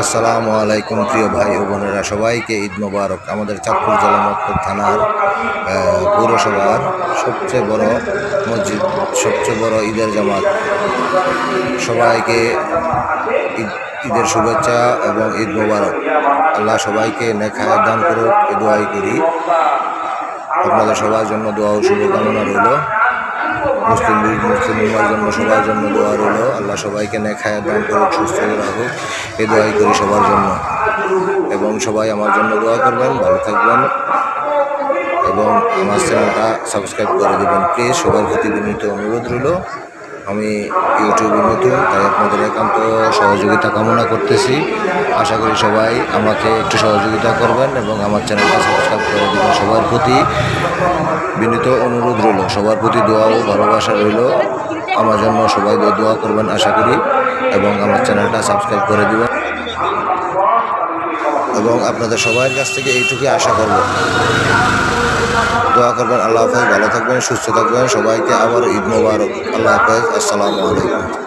আসসালামু আলাইকুম, প্রিয় ভাই ও বোনেরা। সবাইকে ঈদ মোবারক। আমাদের চাঁদপুর জেলা মতপুর থানার পৌরসভার সবচেয়ে বড় মসজিদ, সবচেয়ে বড় ঈদের জামাত। সবাইকে ঈদ, ঈদের শুভেচ্ছা এবং ঈদ মোবারক। আল্লাহ সবাইকে নেখায় দান করুক দোয়াই করি। আপনাদের সবার জন্য দোয়া ও শুভকামনা রইল। মুসলিম লীগ, মুসলিম জন্য, সবার জন্য দোয়া রইল। আল্লাহ সবাইকে নেখায় দান করুক, সুস্থ রাখুক। এ দোয়াই করি সবার জন্য। এবং সবাই আমার জন্য দোয়া করবেন, ভালো থাকবেন। এবং আমার চ্যানেলটা সাবস্ক্রাইব করে দেবেন। প্লিজ, সবার প্রতি বিনীত অনুরোধ রইল। আমি ইউটিউবে নতুন, তাই আপনাদের একান্ত সহযোগিতা কামনা করতেছি। আশা করি সবাই আমাকে একটু সহযোগিতা করবেন এবং আমার চ্যানেলটা সাবস্ক্রাইব করে দেবেন সবার প্রতি। বিনীত অনুরোধ রইল। সবার প্রতি দোয়া ও ভালোবাসা রইল। আমার জন্য সবাই দোয়া করবেন, আশা করি। এবং আমার চ্যানেলটা সাবস্ক্রাইব করে দেবেন। এবং আপনাদের সবার কাছ থেকে এইটুকুই আশা করব। দোয়া করবেন, আল্লাহ হাফেজ। ভালো থাকবেন, সুস্থ থাকবেন। সবাইকে আবার ঈদ মোবারক। আল্লাহ হাফেজ। আসসালামু আলাইকুম।